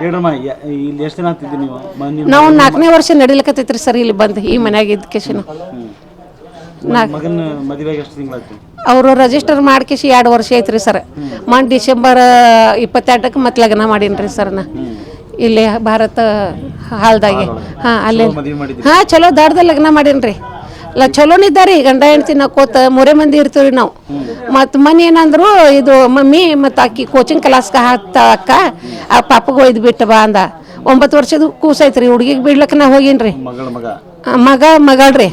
ಹೇಳ್ರಮ್ಮ ಯ- ಇಲ್ಲಿ ಎಷ್ಟು ದಿನ ಆಗ್ತಿದ್ದಿ ನೀವು? ನಾಲ್ಕನೇ ವರ್ಷ ನಡಿಲಕತ್ತೈತ್ರಿ ಸರ್ ಇಲ್ಲಿ ಬಂದು ಈ ಮನ್ಯಾಗ ಎಜುಕೇಶನ್ ಮಗನ ಮದುವೆಗೆ ಎಷ್ಟು ತಿಂಗಳಾಯ್ತು? ಅವರು ರಿಜಿಸ್ಟರ್ ಮಾಡ್ಕೇಶಿ ಎರಡು ವರ್ಷ ಐತ್ರಿ ಸರ್. ಮನ್ ಡಿಸೆಂಬರ್ ಇಪ್ಪತ್ತೆರಡಕ್ಕೆ ಮತ್ತೆ ಲಗ್ನ ಮಾಡೀನಿ ಸರ್ ನಾ. ಇಲ್ಲಿ ಭಾರತ ಹಾಲ್ದಾಗೆ. ಹಾಂ ಅಲ್ಲಿ ಮದುವೆ ಮಾಡಿದ್ರಿ ಹಾಂ ಚಲೋ ದಾಡ್ದ ಲಗ್ನ ಮಾಡೀನಿ ಇಲ್ಲ ಚಲೋನಿದ್ದಾರಿ ಗಂಡ ಹೆಂಡ್ತಿ ಕೋತ ಮೂರೇ ಮಂದಿ ಇರ್ತೀವಿ ನಾವು. ಮತ್ತು ಮನೆ ಏನಂದ್ರು ಇದು ಮಮ್ಮಿ ಮತ್ತು ಅಕ್ಕಿ ಕೋಚಿಂಗ್ ಕ್ಲಾಸ್ಗೆ ಹಾಕ್ತ ಅಕ್ಕ ಆ ಪಾಪಗೆ ಒಯ್ದು ಬಿಟ್ಟು ಬಾ ಅಂದ. ಒಂಬತ್ತು ವರ್ಷದ ಕೂಸೈತ್ರಿ ಹುಡುಗಿಗೆ ಬಿಡ್ಲಕ್ಕ ನಾ ಹೋಗಿನ್ರಿ. ಮಗ. ಮಗಳ್ರಿ.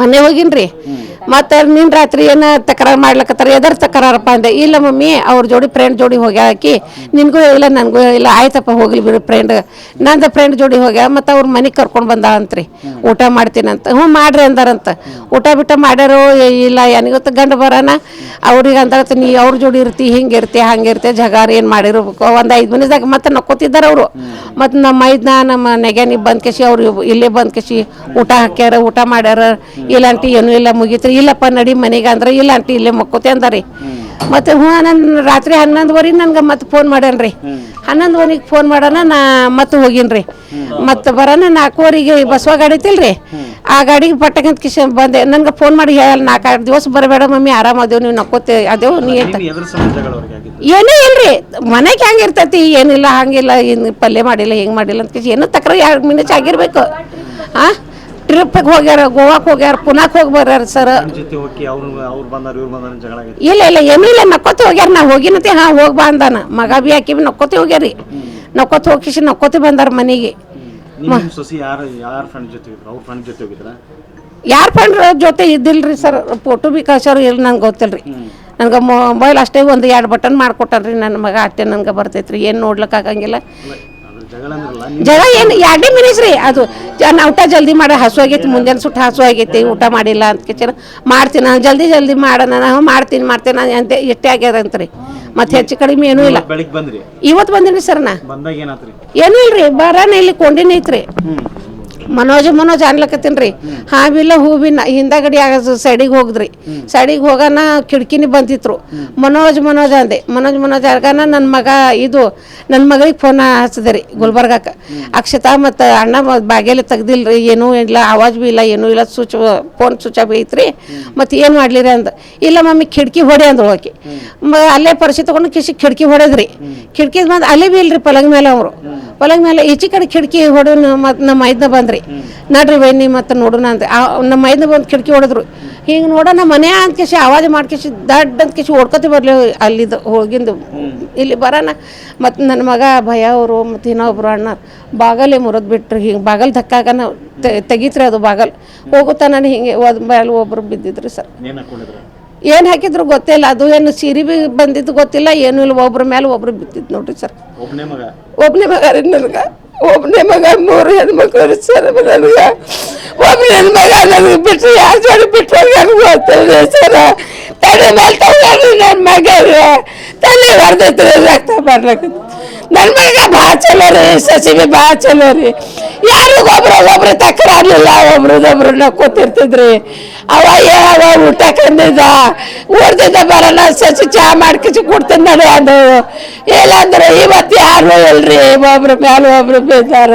ಮನೆ ಹೋಗಿನ್ರಿ. ಮತ್ತೆ ನಿನ್ ರಾತ್ರಿ ಏನ ತಕರಾರು ಮಾಡ್ಲಕತ್ತಾರ? ಎದರ್ ತಕರಾರಪ್ಪ ಅಂದೆ. ಇಲ್ಲ ಮಮ್ಮಿ, ಅವ್ರ ಜೋಡಿ ಫ್ರೆಂಡ್ ಜೋಡಿ ಹೋಗ್ಯಾಕಿ ನಿನ್ಗೂ ಇಲ್ಲ, ನನಗೂ ಇಲ್ಲ. ಆಯ್ತಪ್ಪ, ಹೋಗ್ಲಿ ಬಿಡು ಫ್ರೆಂಡ್ ನಂದು ಫ್ರೆಂಡ್ ಜೋಡಿ ಹೋಗ್ಯಾ ಮತ್ತೆ ಅವ್ರ ಮನೆಗೆ ಕರ್ಕೊಂಡು ಬಂದ ಅಂತ್ರಿ ಊಟ ಮಾಡ್ತೀನಂತ. ಹ್ಞೂ, ಮಾಡ್ರಿ ಅಂದಾರಂತ. ಊಟ ಬಿಟ್ಟ ಮಾಡ್ಯಾರೋ ಇಲ್ಲ ಏನಿಗೊತ್ತು ಗಂಡ ಬರೋಣ ಅವ್ರಿಗೆ ಅಂದಾರತ್ತ ನೀ ಅವ್ರ ಜೋಡಿ ಇರ್ತಿ, ಹಿಂಗೆ ಇರ್ತಿ, ಹಂಗೆ ಇರ್ತಿ, ಜಗಾರ ಏನು ಮಾಡಿರ್ಬೇಕು? ಒಂದು ಐದು ಮನಿದಾಗ ಮತ್ತೆ ನಕ್ಕೋತಿದ್ದಾರೆ ಅವರು. ಮತ್ತು ನಮ್ಮ ಮೈದ್ನ ನಮ್ಮ ನೆಗ್ಯಾನಿಗೆ ಬಂದ್ ಕೇಸಿ ಅವ್ರು ಇಲ್ಲೇ ಬಂದ್ ಕೇಸಿ ಊಟ ಹಾಕ್ಯಾರ, ಊಟ ಮಾಡ್ಯಾರ. ಇಲ್ಲ ಅಂತ ಏನೂ ಇಲ್ಲ, ಮುಗೀತ್ರಿ. ಇಲ್ಲಪ್ಪ ನಡಿ ಮನೆಗೆ ಅಂದ್ರೆ ಇಲ್ಲ ಆಂಟಿ ಇಲ್ಲೇ ಮಕ್ಕೋತೆ ಅಂದಾರಿ. ಮತ್ತೆ ಹ್ಞೂ ನನ್ನ ರಾತ್ರಿ ಹನ್ನೊಂದುವರೆಗೆ ನನ್ಗೆ ಮತ್ತೆ ಫೋನ್ ಮಾಡ್ಯಾನ್ರಿ. ಹನ್ನೊಂದುವರೆಗೆ ಫೋನ್ ಮಾಡೋಣ ನಾ ಮತ್ತೆ ಹೋಗಿನ್ರಿ. ಮತ್ತೆ ಬರೋಣ ನಾಲ್ಕುವರೆಗೆ ಬಸವ ಗಾಡಿ ಐತಿಲ್ರಿ. ಆ ಗಾಡಿಗೆ ಪಟ್ಟಕಂತ ಕಿಶ ಬಂದೆ. ನನ್ಗೆ ಫೋನ್ ಮಾಡಿ ಹೇಳಲ್ಲ ನಾಲ್ಕು ದಿವಸ ಬರಬೇಡ ಮಮ್ಮಿ ಆರಾಮದೇವು ನೀವು ನಕ್ಕೋತೆ ಅದೇವು ನೀ ಅಂತ ಏನೂ ಇಲ್ರಿ. ಮನೆಗೆ ಹೆಂಗೆ ಇರ್ತೈತಿ? ಏನಿಲ್ಲ ಹಂಗಿಲ್ಲ ಏನು ಪಲ್ಯ ಮಾಡಿಲ್ಲ ಹೆಂಗೆ ಮಾಡಿಲ್ಲ ಅಂತ ಕಿಶ ಏನೋ ತಕ್ರ ಎರಡು ಮಿನಿಟ್ಸ್ ಆಗಿರ್ಬೇಕು. ಆ? ಟ್ರಿಪ್ಪಿಗೆ ಹೋಗ್ಯಾರ ಗೋವಾಕ್ಕೆ ಹೋಗ್ಯಾರ ಪುನಾಕ್ ಹೋಗಿ ಬರ್ಯಾರ ಸರ್ ಜೊತೆ ಹೋಗಿ ಅವ್ರು ಅವ್ರು ಬಂದಾರ ಇವ್ರು ಬಂದಾರ ಜಗಳ ಆಗಿತ್ತು ಇಲ್ಲ ಇಲ್ಲ ಏನೂ ಇಲ್ಲ ನಕ್ಕೊತ ಹೋಗ್ಯಾರ ನಾ ಹೋಗಿನತಿ ಹಾ ಹೋಗಿ ಬಾ ಅಂದಾನ. ಮಗ ಬಿ ಹಾಕಿ ನಕ್ಕೋತಿ ಹೋಗ್ಯಾರಿ. ನಕ್ಕೊತ ಹೋಗಿಸಿ ನಕ್ಕೋತಿ ಬಂದಾರ ಮನೆಗೆ. ನಿಮ್ಮ ನಿಮ್ಮ ಸೊಸಿ ಯಾರು ಯಾರ ಫ್ರೆಂಡ್ ಜೊತೆ ಅವ್ರ ಫ್ರೆಂಡ್ ಜೊತೆ ಹೋಗಿದ್ರ? ಯಾರ ಫ್ರೆಂಡ್ ಜೊತೆ ಇದ್ದಿಲ್ರಿ ಸರ್ ಫೋಟೋ ಬಿ ಕಳ್ಸೋರು ಇಲ್ಲ ನಂಗೆ ಗೊತ್ತಿಲ್ರಿ. ನನಗೆ ಮೊಬೈಲ್ ಅಷ್ಟೇ ಒಂದು ಎರಡು ಬಟನ್ ಮಾಡ್ಕೊಟ್ಟಾರ್ರಿ ನನ್ನ ಮಗ ಅಷ್ಟೇ ನನಗೆ ಬರ್ತೈತ್ರಿ ಏನು ನೋಡ್ಲಿಕ್ಕೆ ಆಗಂಗಿಲ್ಲ ಜಗಳ ಜಗ ಏನು ಯಾಕೆ ಮಿನಿಸ್ರಿ ರೀ ಅದು ನಾ ಊಟ ಜಲ್ದಿ ಮಾಡಿ ಹಸು ಆಗೈತಿ ಮುಂಜಾನೆ ಸುಟ್ಟು ಹಸು ಆಗೈತಿ ಊಟ ಮಾಡಿಲ್ಲ ಅಂತ ಕೇಚನ ಮಾಡ್ತೀನಿ. ನಾನು ಜಲ್ದಿ ಜಲ್ದಿ ಮಾಡೋಣ ನಾವು ಮಾಡ್ತೀನಿ ಮಾಡ್ತೀನಿ ಅಂತ ಎಷ್ಟೇ ಆಗ್ಯದ ಅಂತ್ರಿ. ಮತ್ತೆ ಹೆಚ್ಚು ಕಡಿಮೆ ಏನೂ ಇಲ್ಲ. ಇವತ್ತು ಬಂದಿನಿ ಸರ್ ನಾ. ಏನೂ ಇಲ್ರಿ ಬರಾನ ಇಲ್ಲಿ ಕೊಂಡಿನ ಐತ್ರಿ. ಮನೋಜ್ ಮನೋಜ್ ಅನ್ಲಕತ್ತೀನಿ ರೀ. ಹಾವಿಲ್ಲ ಹೂವಿನ ಹಿಂದಗಡೆ ಸೈಡಿಗೆ ಹೋಗಿದ್ರಿ. ಸೈಡಿಗೆ ಹೋಗೋಣ ಕಿಟಕಿನಿ ಬಂದಿತ್ತು ಮನೋಜ್ ಮನೋಜ್ ಅಂದೆ. ಮನೋಜ್ ಮನೋಜ್ ಅರ್ಗಾನ ನನ್ನ ಮಗ ಇದು ನನ್ನ ಮಗಳಿಗೆ ಫೋನ್ ಹಚ್ಚಿದೆ ರೀ ಗುಲ್ಬರ್ಗಕ್ಕೆ. ಅಕ್ಷತಾ ಮತ್ತು ಅಣ್ಣ ಬಾಗೇಲಿ ತೆಗ್ದಿಲ್ರಿ, ಏನೂ ಇಲ್ಲ, ಆವಾಜ್ ಭೀ ಇಲ್ಲ, ಏನೂ ಇಲ್ಲ, ಸ್ವಿಚ್ ಫೋನ್ ಸ್ವಿಚ್ ಆಫ್ ಐತ್ರಿ ಮತ್ತು ಏನು ಮಾಡ್ಲಿರಿ ಅಂದ. ಇಲ್ಲ ಮಮ್ಮಿ ಕಿಟಕಿ ಹೊಡೆ ಅಂದ್ರು ಹೋಗಿ ಅಲ್ಲೇ ಪರಿಸ್ಥಿತಿ ತಗೊಂಡು ಕಿಶಿ ಕಿಟಕಿ ಹೊಡೆದ್ರಿ. ಕಿಟಕಿ ಬಂದು ಅಲ್ಲೇ ಬಿ ಇಲ್ರಿ ಪಲಂಗ್ ಮೇಲೆ ಅವರು. ಪಲಂಗ್ ಮೇಲೆ ಈಚೆ ಕಡೆ ಕಿಟಕಿ ಹೊಡೆದು ಮತ್ತು ನಮ್ಮ ಮೈದ್ನ ಬಂದ್ರಿ. ನಡ್ರಿ ಬನ್ನಿ ಮತ್ತು ನೋಡೋಣ ಅಂತ. ನಮ್ಮ ಮೈದ್ನ ಬಂದು ಕಿಟಕಿ ಹೊಡೆದ್ರು. ಹಿಂಗೆ ನೋಡೋಣ ಮನೆ ಅಂತ ಕೇಸಿ ಆವಾಜ್ ಮಾಡ್ಕೇಸಿ ದಡ್ಡ ಅಂತ ಕೇಸಿ ಓಡ್ಕೊತಿ ಬರ್ಲಿ ಅಲ್ಲಿದ್ದು ಹೋಗಿಂದು. ಇಲ್ಲಿ ಬರೋಣ ಮತ್ತು ನನ್ನ ಮಗ ಭಯ ಅವರು ಮತ್ತು ಇನ್ನೊಬ್ರು ಅಣ್ಣ. ಬಾಗಲೆ ಮುರಿದು ಬಿಟ್ರು. ಹಿಂಗೆ ಬಾಗಲ್ ಧಕ್ಕಾಗನ ತೆಗಿತ್ರಿ ಅದು ಬಾಗಲ್. ಹೋಗುತ್ತಾ ನಾನು ಹಿಂಗೆ ಒಬ್ಬರು ಬಿದ್ದಿದ್ರು ಸರ್. ಏನ್ ಹಾಕಿದ್ರು ಗೊತ್ತಿಲ್ಲ ಅದು ಏನು ಸೀರೆ ಬಿ ಬಂದಿದ್ದು ಗೊತ್ತಿಲ್ಲ ಏನೂ ಇಲ್ಲ. ಒಬ್ರ ಮೇಲೆ ಒಬ್ರು ಬಿದ್ದಿದ್ದು ನೋಡ್ರಿ ಸರ್. ಒಬ್ಬನೇ ಮಗ? ರೀ ನನಗೆ. ಒಬ್ಬನೇ ಮಗ ಮೂರು ಹೆಣ್ಮಕ್ಳು ರೀ ಸರ್ ನನಗೆ. ಒಬ್ಬನೇ ಮಗ ನನಗೆ ಬಿಟ್ಟರೆ ಯಾರು ಜೋಡಿ ಬಿಟ್ಟು ನನಗೆ ಗೊತ್ತಿಲ್ಲ ಸರ್. ತಲೆ ಮೇಲೆ ತಗೊಂಡು ನನ್ನ ಮಗ ರೀ. ತಲೆ ಬರ್ದೈತ್ರಿ ರಕ್ತ ಬರ್ಲಕ್ಕ ನನ್ನ ಮಗ ಭಾಳ ಚಲೋ ರೀ ಸಸಿ ಬಿ ಭಾಳ ಚಲೋ ರೀ. ಯಾರಿಗೊಬ್ರು ಒಬ್ರು ತಕರಾರ್ಲಿಲ್ಲ ಒಬ್ರದೊಬ್ರು ನಕ್ಕೋತಿರ್ತಿದ್ರಿ ಅವ ಯಾವ ಊಟ ಕಂದಿದ್ದ ಊರ್ದಿದ್ದ ಬರೋಣ ಸಸಿ ಚಹಾ ಮಾಡ್ಕಿಸಿ ಕೊಡ್ತೀನಿ ನಡೆ ಅದು. ಇಲ್ಲಾಂದ್ರೆ ಇವತ್ತು ಯಾರು ಇಲ್ರಿ? ಒಬ್ರು ಮೇಲೆ ಒಬ್ರು ಬಿದ್ದಾರ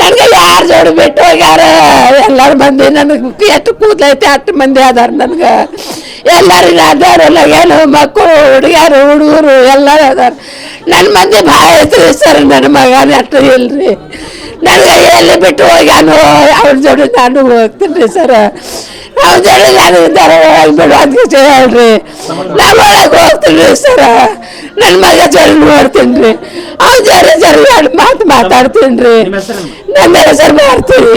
ನನಗೆ ಯಾರು ಜೋಡಿ ಬಿಟ್ಟು ಹೋಗ್ಯಾರ? ಎಲ್ಲರೂ ಮಂದಿ ನನಗೆ ಎಷ್ಟು ಕೂದಲೈತೆ ಅಷ್ಟು ಮಂದಿ ಅದಾರ ನನಗೆ. ಎಲ್ಲರಿಗೂ ಅದಾರಲ್ಲ ಏನು ಮಕ್ಕಳು, ಹುಡುಗಿಯರು, ಹುಡುಗರು ಎಲ್ಲರೂ ಅದಾರ. ನನ್ನ ಮಂದಿ ಭಾಳ ಐತ್ರಿ ಸರ್ ನನ್ನ ಮಗನ ಅಷ್ಟು ಇಲ್ರಿ? ನನಗೆ ಎಲ್ಲಿ ಬಿಟ್ಟು ಹೋಗ್ಯಾನು, ಅವ್ರ ಜೋಡಿ ನಾನು ಹೋಗ್ತೀನಿ ರೀ ಸರ್. ಅವ್ರ ಜೋಡಿ ನಾನು ಇದ್ದಾರೆ ಬಿಡು ಅಂತ ಹೇಳ್ರಿ ನಾನು ಒಳಗೆ ಹೋಗ್ತೀನಿ ಸರ ನನ್ನ ಮಗ ಜೋಡಿ ನೋಡ್ತೀನಿ ರೀ ಅವ್ರ ಜೋಡಿ ಜರಿ ಎರಡು ಮಾತು ಮಾತಾಡ್ತೀನಿ ರೀ ನಿಮ್ಮ ಹೆಸರೇನು ನನ್ನ ಹೆಸರು ಮಾಡ್ತೀನಿ